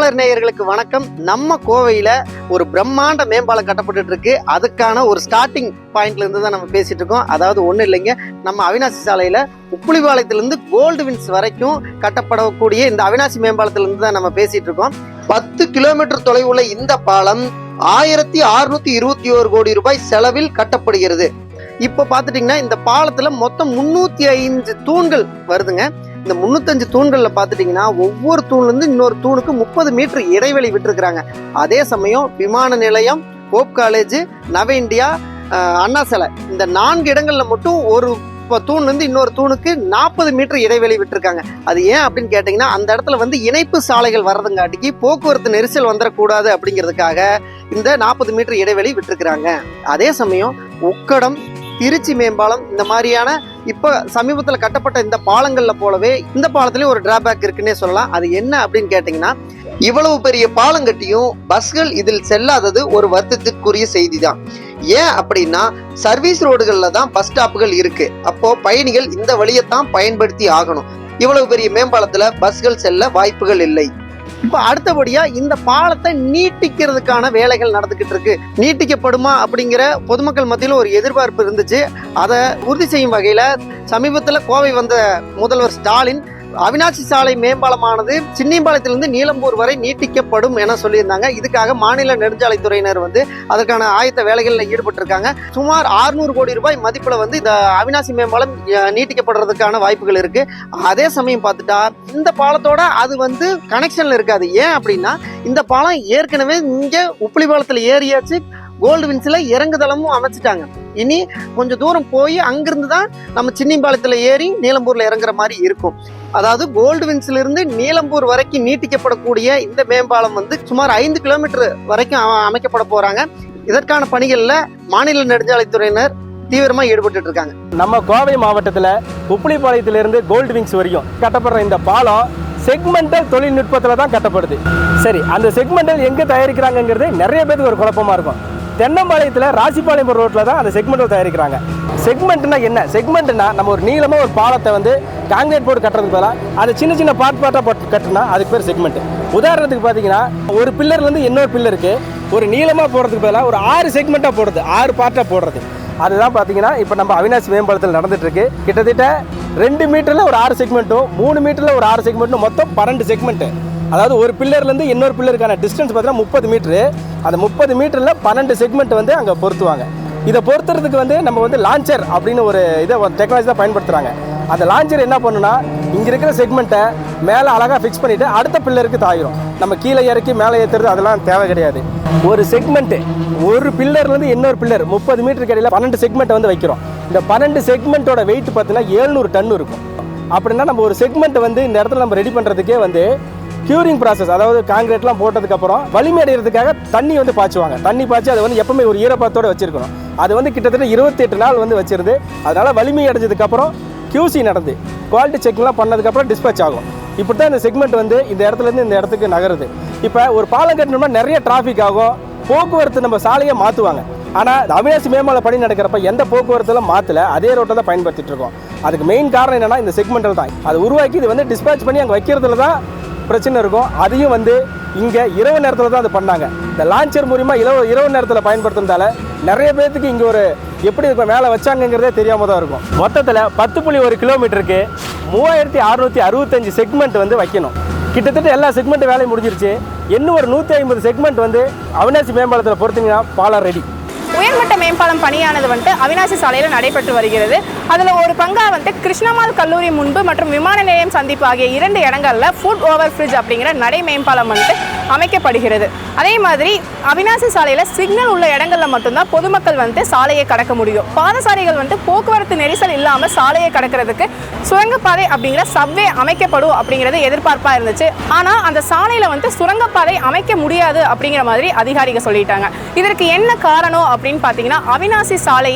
தமிழர் நேயர்களுக்கு வணக்கம். நம்ம கோவையில ஒரு பிரம்மாண்ட மேம்பாலம் கட்டப்பட்டு இருக்கு அதுக்கான ஒரு ஸ்டார்டிங் பாயிண்ட்ல இருந்து தான் நம்ம பேசிட்டு இருக்கோம் அதாவது ஒன்றும் இல்லைங்க. நம்ம அவினாசி சாலையில உப்புளிபாளையத்திலிருந்து கோல்டு வின்ஸ் வரைக்கும் கட்டப்படக்கூடிய இந்த அவினாசி மேம்பாலத்திலிருந்து தான் நம்ம பேசிட்டு இருக்கோம் பத்து கிலோமீட்டர் தொலைவுள்ள இந்த பாலம் ஆயிரத்தி அறுநூத்தி இருபத்தி ஓரு கோடி ரூபாய் செலவில் கட்டப்படுகிறது. இப்போ பார்த்துட்டிங்கன்னா இந்த பாலத்தில் மொத்தம் முந்நூற்றி ஐந்து தூண்கள் வருதுங்க. இந்த முன்னூத்தஞ்சு தூண்களில் பார்த்துட்டிங்கன்னா ஒவ்வொரு தூண்லேருந்து இன்னொரு தூணுக்கு முப்பது மீட்டர் இடைவெளி விட்டுருக்குறாங்க. அதே சமயம் விமான நிலையம் hope college Nava India Anna சிலை. இந்த நான்கு இடங்களில் மட்டும் ஒரு இப்போ தூண்லேருந்து இன்னொரு தூணுக்கு நாற்பது மீட்டர் இடைவெளி விட்டுருக்காங்க. அது ஏன் அப்படின்னு கேட்டிங்கன்னா அந்த இடத்துல வந்து இணைப்பு சாலைகள் வர்றதுங்காட்டிக்கு போக்குவரத்து நெரிசல் வந்துடக்கூடாது அப்படிங்கிறதுக்காக இந்த நாற்பது மீட்டர் இடைவெளி விட்டுருக்குறாங்க. அதே சமயம் உக்கடம் திருச்சி மேம்பாலம் இந்த மாதிரியான இப்போ சமீபத்தில் கட்டப்பட்ட இந்த பாலங்களில் போலவே இந்த பாலத்துலேயும் ஒரு டிராபேக் இருக்குன்னே சொல்லலாம். அது என்ன அப்படின்னு கேட்டிங்கன்னா இவ்வளவு பெரிய பாலம் கட்டியும் பஸ்கள் இதில் செல்லாதது ஒரு வருத்தத்திற்குரிய செய்தி தான் ஏன் அப்படின்னா சர்வீஸ் ரோடுகளில் தான் பஸ் ஸ்டாப்புகள் இருக்கு. அப்போ பயணிகள் இந்த வழியை தான் பயன்படுத்தி ஆகணும். இவ்வளவு பெரிய மேம்பாலத்தில் பஸ்கள் செல்ல வாய்ப்புகள் இல்லை. இப்போ அடுத்தபடியா இந்த பாலத்தை நீட்டிக்கிறதுக்கான வேலைகள் நடந்துகிட்டு இருக்கு. நீட்டிக்கப்படுமா அப்படிங்கிற பொதுமக்கள் மத்தியில் ஒரு எதிர்பார்ப்பு இருந்துச்சு. அதை உறுதி செய்யும் வகையில சமீபத்தில் கோவை வந்த முதல்வர் ஸ்டாலின் அவினாசி சாலை மேம்பாலமானது சின்னிம்பாலத்திலிருந்து நீலம்பூர் வரை நீட்டிக்கப்படும் என சொல்லியிருந்தாங்க. இதுக்காக மாநில நெடுஞ்சாலைத்துறையினர் வந்து அதற்கான ஆயத்த வேலைகளில் ஈடுபட்டிருக்காங்க. சுமார் 600 கோடி ரூபாய் மதிப்பில் வந்து இந்த அவினாசி மேம்பாலம் நீட்டிக்கப்படுறதுக்கான வாய்ப்புகள் இருக்கு. அதே சமயம் பார்த்துட்டா இந்த பாலத்தோட அது வந்து கனெக்ஷன்ல இருக்காது. ஏன் அப்படின்னா இந்த பாலம் ஏற்கனவே இங்கே உப்புளி பாலத்தில் ஏறியாச்சு கோல்டு வின்ஸ்ல இறங்குதளமும் அமைச்சிட்டாங்க. இனி கொஞ்சம் தூரம் போய் அங்கிருந்து தான் நம்ம சின்னிம்பாலத்தில் ஏறி நீலம்பூரில் இறங்குற மாதிரி இருக்கும். அதாவது கோல்டு வின்ஸ்ல இருந்து நீலம்பூர் வரைக்கும் நீட்டிக்கப்படக்கூடிய இந்த மேம்பாலம் வந்து சுமார் ஐந்து கிலோமீட்டர் வரைக்கும் அமைக்கப்பட போறாங்க. இதற்கான பணிகளில் மாநில நெடுஞ்சாலைத்துறையினர் தீவிரமாக ஈடுபட்டு இருக்காங்க. நம்ம கோவை மாவட்டத்தில் உப்புளிப்பாளையத்திலிருந்து கோல்டு விங்ஸ் வரையும் கட்டப்படுற இந்த பாலம் செக்மெண்டல் தொழில்நுட்பத்தில் தான் கட்டப்படுது. சரி அந்த செக்மெண்டல் எங்கே தயாரிக்கிறாங்கங்கிறது நிறைய பேருக்கு ஒரு குழப்பமா இருக்கும். தென்னம்பாளையத்தில் ராசிபாளையம் ரோட்டில் தான் அந்த செக்மெண்ட்டில் தயாரிக்கிறாங்க. செக்மெண்ட்னா என்ன? செக்மெண்ட்னா நம்ம ஒரு நீளமாக ஒரு பாலத்தை வந்து காங்கிரீட் போட்டு கட்டுறதுக்கு பதிலாக அதை சின்ன சின்ன பார்ட் பார்ட்டாக போட்டு கட்டுனா அதுக்கு பேர் செக்மெண்ட் உதாரணத்துக்கு பார்த்தீங்கன்னா ஒரு பில்லர்லேருந்து இன்னொரு பில்லருக்கு ஒரு நீளமாக போடுறதுக்கு பதிலாக ஒரு ஆறு செக்மெண்ட்டாக போடுறது. ஆறு பார்ட்டாக போடுறது. அதுதான் பார்த்தீங்கன்னா இப்போ நம்ம அவினாசி மேம்பாலத்தில் நடந்துட்டுருக்கு. கிட்டத்தட்ட ரெண்டு மீட்டரில் ஒரு ஆறு செக்மெண்ட்டும் மூணு மீட்டரில் ஒரு ஆறு செக்மெண்ட்டும் மொத்தம் பன்னெண்டு செக்மெண்ட்டு அதாவது ஒரு பில்லர்லேருந்து இன்னொரு பில்லருக்கான டிஸ்டன்ஸ் பார்த்தீங்கன்னா முப்பது மீட்ரு அந்த முப்பது மீட்டரில் பன்னெண்டு செக்மெண்ட் வந்து அங்கே பொருத்துவாங்க. இதை பொருத்துறதுக்கு வந்து நம்ம வந்து லான்ச்சர் அப்படின்னு ஒரு இதை டெக்னாலஜி தான் பயன்படுத்துகிறாங்க அந்த லான்ச்சர் என்ன பண்ணுன்னா இங்கே இருக்கிற செக்மெண்ட்டை மேலே அழகாக ஃபிக்ஸ் பண்ணிவிட்டு அடுத்த பில்லருக்கு தாயிரும். நம்ம கீழே இறக்கி மேலே ஏற்றுறது அதெல்லாம் தேவை கிடையாது. ஒரு செக்மெண்ட்டு ஒரு பில்லர்லேருந்து இன்னொரு பில்லர் முப்பது மீட்டருக்கு இடையில பன்னெண்டு செக்மெண்ட் வந்து வைக்கிறோம். இந்த பன்னெண்டு செக்மெண்ட்டோட வெயிட் பார்த்தீங்கன்னா ஏழ்நூறு டன் இருக்கும். அப்படின்னா நம்ம ஒரு செக்மெண்ட் வந்து இந்த இடத்துல நம்ம ரெடி பண்ணுறதுக்கே வந்து க்யூரிங் ப்ராசஸ் அதாவது காங்கிரீட்லாம் போட்டதுக்கப்புறம் வலிமை அடைகிறதுக்காக தண்ணி வந்து பாய்ச்சுவாங்க. தண்ணி பாய்ச்சி அதை வந்து எப்பவுமே ஒரு ஈரப்பதத்தோட வச்சிருக்கணும். அது வந்து கிட்டத்தட்ட இருபத்தெட்டு நாள் வந்து வச்சிருந்து அதனால் வலிமை அடைஞ்சதுக்கப்புறம் கியூசி நடந்து குவாலிட்டி செக்லாம் பண்ணதுக்கப்புறம் டிஸ்பேச் ஆகும். இப்படி தான் இந்த செக்மெண்ட் வந்து இந்த இடத்துலேருந்து இந்த இடத்துக்கு நகருது. இப்போ ஒரு பாலம் கட்டணும்னா நிறைய டிராஃபிக் ஆகும். போக்குவரத்து நம்ம சாலையை மாற்றுவாங்க ஆனால் அவினாசி மேம்பால பணி நடக்கிறப்ப எந்த போக்குவரத்துலாம் மாற்றல அதே ரோட்டை தான் பயன்படுத்திட்டு இருக்கோம். அதுக்கு மெயின் காரணம் என்னென்னா இந்த செக்மெண்ட்டில் தான். அது உருவாக்கி இது வந்து டிஸ்பேச் பண்ணி அங்கே வைக்கிறதுல தான் பிரச்சனை இருக்கும். அதையும் வந்து இங்கே இரவு நேரத்தில் தான் அது பண்ணாங்க. இந்த லான்ச்சர் மூலிமா இரவு இரவு நேரத்தில் பயன்படுத்துனதால நிறைய பேர்த்துக்கு இங்கே ஒரு எப்படி இருக்கும் மேலே வச்சாங்கங்கிறதே தெரியாமல் தான் இருக்கும். மொத்தத்தில் பத்து புள்ளி ஒரு கிலோமீட்டருக்கு மூவாயிரத்தி அறுநூற்றி அறுபத்தஞ்சு செக்மெண்ட் வந்து வைக்கணும். கிட்டத்தட்ட எல்லா செக்மெண்ட் வேலையும் முடிஞ்சிருச்சு. இன்னும் ஒரு நூற்றி ஐம்பது செக்மெண்ட் வந்து அவினாசி மேம்பாலத்தில் பொறுத்தீங்கன்னா பாலம் ரெடி உயர்மட்ட மேம்பாலம் பணியானது வந்துட்டு அவினாசி சாலையில் நடைபெற்று வருகிறது. அதில் ஒரு பங்கா வந்துட்டு கிருஷ்ணமால் கல்லூரி முன்பு மற்றும் விமான நிலையம் சந்திப்பு ஆகிய இரண்டு இடங்களில் ஃபுட் ஓவர் ஃப்ரிட்ஜ் அப்படிங்கிற நடை மேம்பாலம் வந்துட்டு அமைக்கப்படுகிறது. அதே மாதிரி அவினாசி சாலையில் சிக்னல் உள்ள இடங்கள்ல மட்டும்தான் பொதுமக்கள் வந்துட்டு சாலையை கடக்க முடியும். பாதசாரிகள் வந்து போக்குவரத்து நெரிசல் இல்லாமல் சாலையை கடக்கிறதுக்கு சுரங்கப்பாதை அப்படிங்கிற சவ்வே அமைக்கப்படும் அப்படிங்கிறது எதிர்பார்ப்பாக இருந்துச்சு. ஆனால் அந்த சாலையில் வந்துட்டு சுரங்கப்பாதை அமைக்க முடியாது அப்படிங்கிற மாதிரி அதிகாரிகள் சொல்லிட்டாங்க. இதற்கு என்ன காரணம் அப்படின்னு பார்த்தீங்கன்னா அவினாசி சாலை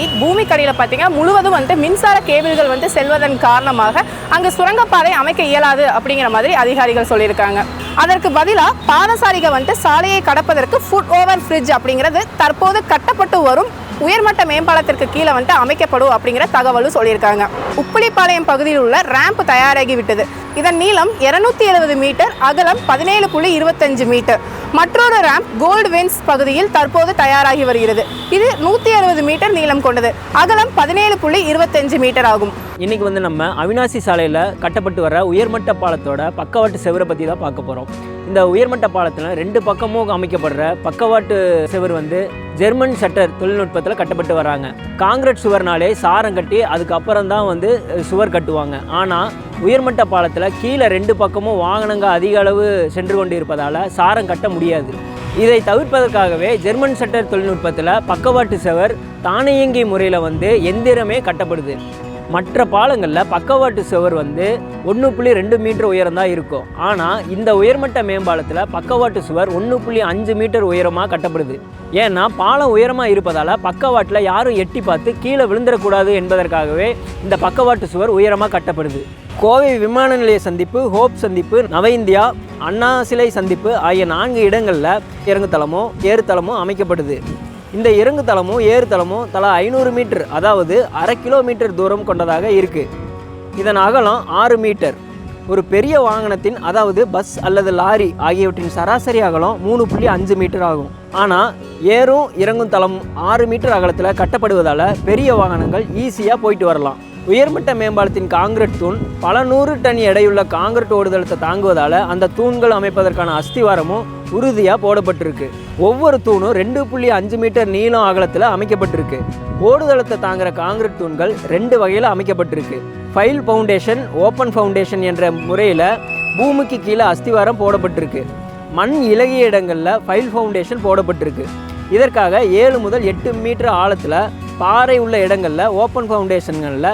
கடையில் பார்த்தீங்கன்னா முழுவதும் வந்து மின்சார கேபிள்கள் வந்து செல்வதன் காரணமாக அங்கு சுரங்கப்பாதை அமைக்க இயலாது அப்படிங்கிற மாதிரி அதிகாரிகள் சொல்லியிருக்காங்க. அதற்கு பதிலாக பாதசாரிகள் வந்துட்டு சாலையை கடப்பதற்கு ஃபுட் ஓவர் ஃப்ரிட்ஜ் அப்படிங்கிறது தற்போது கட்டப்பட்டு வரும் உயர்மட்ட மேம்பாலத்திற்கு கீழே வந்துட்டு அமைக்கப்படும் அப்படிங்கிற தகவலும் சொல்லியிருக்காங்க. உப்பிலிப்பாளையம் பகுதியில் உள்ள ரேம்ப் தயாராகி விட்டது. இதன் நீளம் 270 எழுபது மீட்டர் அகலம் பதினேழு புள்ளி இருபத்தஞ்சு மீட்டர். மற்றொரு ரேம்ப் கோல்டு வென்ஸ் பகுதியில் தற்போது தயாராகி வருகிறது. இது நூற்றி அறுபது மீட்டர் நீளம் கொண்டது. அகலம் பதினேழு புள்ளி இருபத்தஞ்சு மீட்டர் ஆகும். இன்றைக்கி வந்து நம்ம அவினாசி சாலையில் கட்டப்பட்டு வர உயர்மட்ட பாலத்தோட பக்கவாட்டு செவரை பற்றி தான் பார்க்க போகிறோம் இந்த உயர்மட்ட பாலத்தில் ரெண்டு பக்கமும் அமைக்கப்படுற பக்கவாட்டு செவர் வந்து ஜெர்மன் ஷட்டர் தொழில்நுட்பத்தில் கட்டப்பட்டு வராங்க. காங்கிரீட் சுவர்னாலே சாரம் கட்டி அதுக்கப்புறம் தான் வந்து சுவர் கட்டுவாங்க. ஆனால் உயர்மட்ட பாலத்தில் கீழே ரெண்டு பக்கமும் வாகனங்கள் அதிக அளவு சென்று கொண்டு இருப்பதால் சாரம் கட்ட முடியாது. இதை தவிர்ப்பதற்காகவே ஜெர்மன் சட்டர் தொழில்நுட்பத்தில் பக்கவாட்டு செவர் தானியங்கி முறையில் வந்து எந்திரமே கட்டப்படுது. மற்ற பாலங்களில் பக்கவாட்டு சுவர் வந்து ஒன்று புள்ளி ரெண்டு மீட்டர் உயரம் தான் இருக்கும். ஆனால் இந்த உயர்மட்ட மேம்பாலத்தில் பக்கவாட்டு சுவர் ஒன்று புள்ளி அஞ்சு மீட்டர் உயரமாக கட்டப்படுது. ஏன்னா பாலம் உயரமாக இருப்பதால் பக்கவாட்டில் யாரும் எட்டி பார்த்து கீழே விழுந்துடக்கூடாது என்பதற்காகவே இந்த பக்கவாட்டு சுவர் உயரமாக கட்டப்படுது. கோவை விமான நிலைய சந்திப்பு ஹோப் சந்திப்பு நவ இந்தியா அண்ணா சிலை சந்திப்பு ஆகிய நான்கு இடங்களில் இறங்குதளமும் ஏறுதளமும் அமைக்கப்படுது. இந்த இறங்குதளமும் ஏறுதளமும் தலா ஐநூறு மீட்டர் அதாவது அரை கிலோமீட்டர் தூரம் கொண்டதாக இருக்குது இதன் அகலம் ஆறு மீட்டர். ஒரு பெரிய வாகனத்தின் அதாவது பஸ் அல்லது லாரி ஆகியவற்றின் சராசரி அகலம் மூணு புள்ளி அஞ்சு மீட்டர் ஆகும். ஆனால் ஏறும் இறங்கும் தளம் ஆறு மீட்டர் அகலத்தில் கட்டப்படுவதால் பெரிய வாகனங்கள் ஈஸியாக போயிட்டு வரலாம். உயர்மட்ட மேம்பாலத்தின் காங்கிரட் தூண் பல நூறு டன் எடையுள்ள காங்கிரட் ஓடுதளத்தை தாங்குவதால் அந்த தூண்கள் அமைப்பதற்கான அஸ்திவாரமும் உறுதியாக போடப்பட்டிருக்கு. ஒவ்வொரு தூணும் ரெண்டு புள்ளி அஞ்சு மீட்டர் நீளம் அகலத்தில் அமைக்கப்பட்டிருக்கு. ஓடுதளத்தை தாங்குற காங்கிரட் தூண்கள் ரெண்டு வகையில் அமைக்கப்பட்டிருக்கு. ஃபைல் ஃபவுண்டேஷன் ஓப்பன் ஃபவுண்டேஷன் என்ற முறையில் பூமிக்கு கீழே அஸ்திவாரம் போடப்பட்டிருக்கு. மண் இலகிய இடங்களில் ஃபைல் ஃபவுண்டேஷன் போடப்பட்டிருக்கு. இதற்காக ஏழு முதல் எட்டு மீட்டர் ஆழத்தில் பாறை உள்ள இடங்களில் ஓப்பன் ஃபவுண்டேஷன்களில்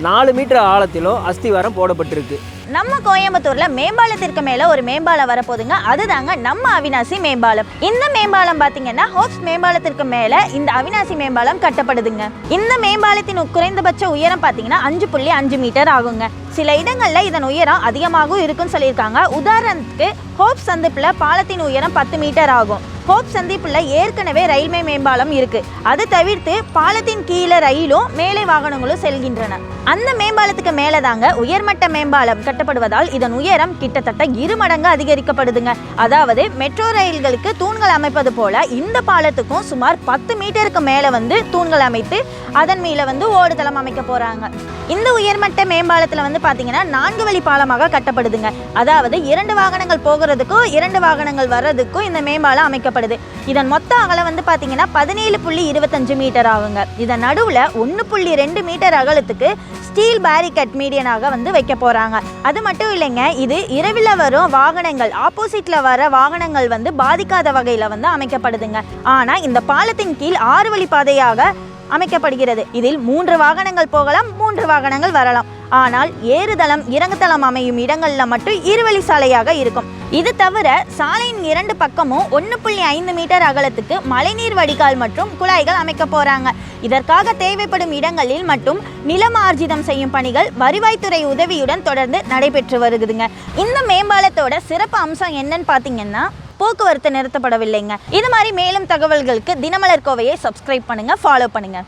நாலு மீட்டர் ஆழத்திலும் அஸ்திவாரம் போடப்பட்டிருக்கு. நம்ம கோயம்புத்தூர்ல மேம்பாலத்திற்கு மேல ஒரு மேம்பாலம் வரப்போகுதுங்க. அதுதாங்க நம்ம அவினாசி மேம்பாலம். இந்த மேம்பாலம் பாத்தீங்கன்னா ஹோப்ஸ் மேம்பாலத்திற்கு மேல இந்த அவினாசி மேம்பாலம் கட்டப்படுதுங்க. இந்த மேம்பாலத்தின் குறைந்தபட்ச உயரம் பாத்தீங்கன்னா அஞ்சு புள்ளி அஞ்சு மீட்டர் ஆகுங்க. சில இடங்கள்ல இதன் உயரம் அதிகமாகவும் இருக்குன்னு சொல்லியிருக்காங்க. உதாரணத்துக்கு ஹோப் சந்திப்புல பாலத்தின் உயரம் பத்து மீட்டர் ஆகும். ஹோப் சந்திப்பில் ஏற்கனவே ரயில்வே மேம்பாலம் இருக்கு. அது தவிர்த்து பாலத்தின் கீழே ரயிலும் மேலே வாகனங்களும் செல்கின்றன. அந்த மேம்பாலத்துக்கு மேலே தாங்க உயர்மட்ட மேம்பாலம் கட்டப்படுவதால் இதன் உயரம் கிட்டத்தட்ட இரு மடங்கு அதிகரிக்கப்படுதுங்க. அதாவது மெட்ரோ ரயில்களுக்கு தூண்கள் அமைப்பது போல இந்த பாலத்துக்கும் சுமார் பத்து மீட்டருக்கு மேலே வந்து தூண்கள் அமைத்து அதன் மேல வந்து ஓடுதளம் அமைக்க போறாங்க. இந்த உயர்மட்ட மேம்பாலத்தில் வந்து பார்த்தீங்கன்னா நான்கு வழி பாலமாக கட்டப்படுதுங்க. அதாவது இரண்டு வாகனங்கள் போகிறதுக்கும் இரண்டு வாகனங்கள் வர்றதுக்கும் இந்த மேம்பாலம் அமைக்கப்படுது இதன் மொத்த அகலம் வந்து பார்த்தீங்கன்னா பதினேழு புள்ளி இருபத்தஞ்சு மீட்டர் ஆகுங்க. இதன் நடுவில் ஒன்று புள்ளி ரெண்டு மீட்டர் அகலத்துக்கு ஸ்டீல் பேரிகட் மீடியனாக வந்து வைக்க போகிறாங்க அது மட்டும் இல்லைங்க இது இரவில் வரும் வாகனங்கள் ஆப்போசிட்டில் வர வாகனங்கள் வந்து பாதிக்காத வகையில் வந்து அமைக்கப்படுதுங்க. ஆனால் இந்த பாலத்தின் கீழ் ஆறு வழி பாதையாக அமைக்கப்படுகிறது. இதில் மூன்று வாகனங்கள் போகலாம் மூன்று வாகனங்கள் வரலாம். ஆனால் ஏறுதளம் இறங்குதளம் அமையும் இடங்களில் மட்டும் இருவழி சாலையாக இருக்கும். இது தவிர சாலையின் இரண்டு பக்கமும் ஒன்று புள்ளி ஐந்து மீட்டர் அகலத்துக்கு மழைநீர் வடிகால் மற்றும் குழாய்கள் அமைக்க போறாங்க. இதற்காக தேவைப்படும் இடங்களில் மட்டும் நிலம் ஆர்ஜிதம் செய்யும் பணிகள் வருவாய்த்துறை உதவியுடன் தொடர்ந்து நடைபெற்று வருகுதுங்க இந்த மேம்பாலத்தோட சிறப்பு அம்சம் என்னன்னு பார்த்தீங்கன்னா போக்குவரத்து நிறுத்தப்படவில்லைங்க. இது மாதிரி மேலும் தகவல்களுக்கு தினமலர் கோவையை சப்ஸ்கிரைப் பண்ணுங்க ஃபாலோ பண்ணுங்க.